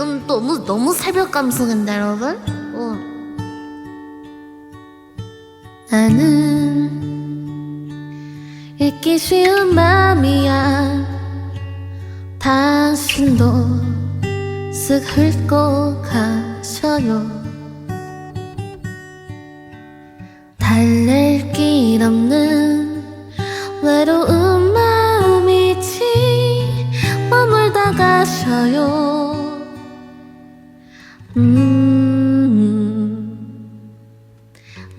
이건 너무 너무 새벽 감성인데 여러분. 어. 나는 잊기 쉬운 맘이야. 당신도 쓱 훑고 가셔요. 달랠 길 없는 외로운 마음이지 머물다 가셔요.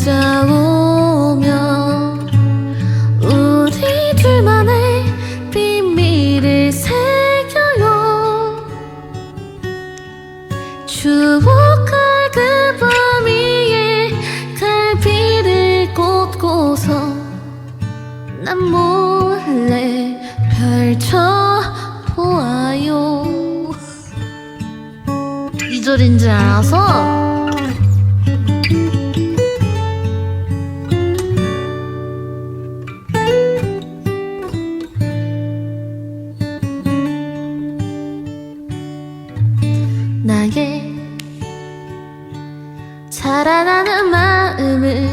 찾아오면 우리 둘만의 비밀을 새겨요. 추억할 그밤 위에 갈피를 꽂고서 난 몰래 펼쳐보아요. 이 절인 줄 알아서 나의 자라나는 마음을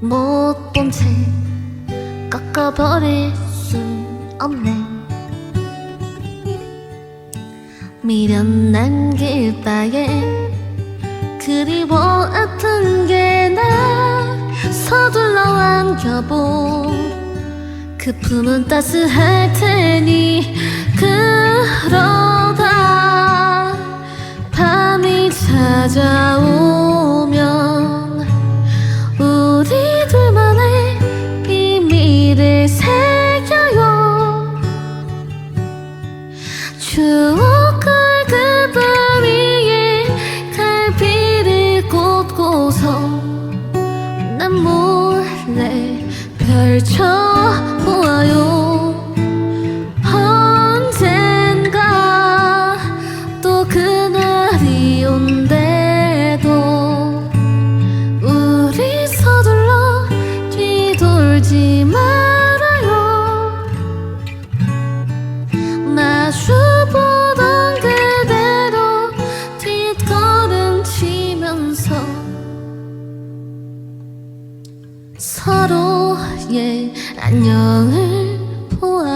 못 본 채 꺾어버릴 순 없네. 미련난 길바에 그리워했던 게 나. 서둘러 안겨본 그 품은 따스할 테니 그러 찾아오면 우리 둘만의 비밀을 새겨요. 추억할 그밤 위에 갈피를 꽂고서 난 몰래 펼쳐보아요 뒤돌지 말아요. 마주보던 그대로 뒷걸음 치면서 서로의 안녕을 보아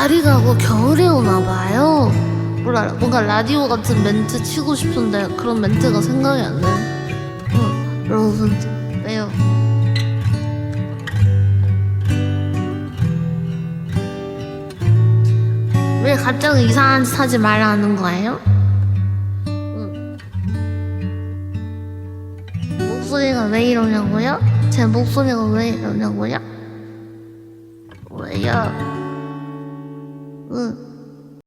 가을이 가고 겨울이 오나 봐요 몰라 뭔가 라디오 같은 멘트 치고 싶은데 그런 멘트가 생각이 안 나요 어, 여러분들 왜요 왜 갑자기 이상한 짓 하지 말라는 거예요? 응. 목소리가 왜 이러냐고요? 제 목소리가 왜 이러냐고요? 왜요? 응.